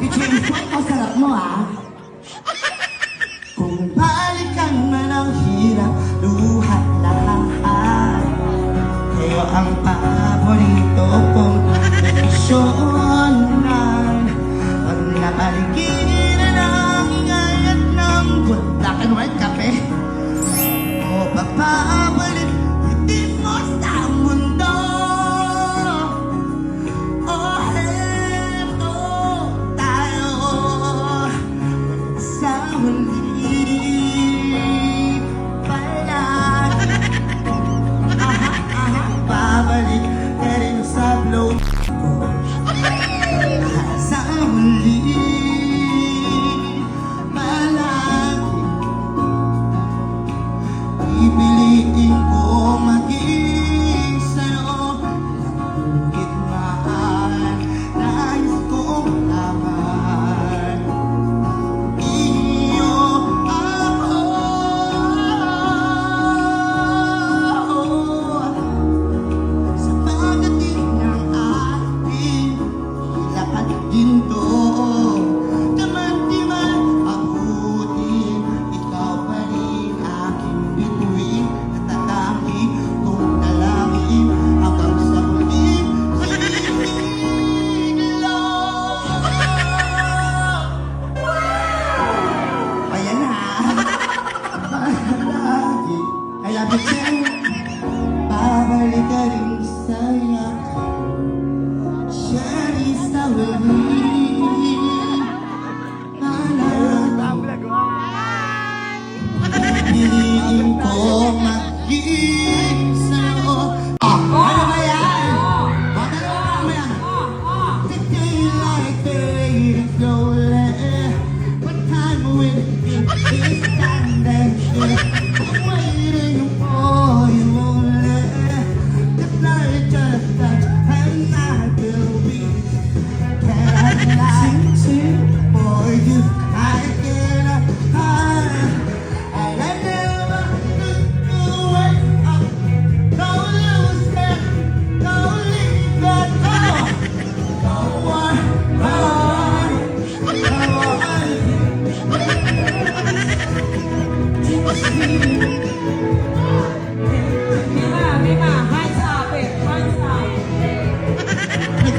Si Jason, ang sarap mo ah. Kung balikan man ang hirap, luhat lahat. Ah. Kayo ang paborito kong desisyon ng ang napaligid ng ingay at ng buta. Ano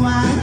หวัน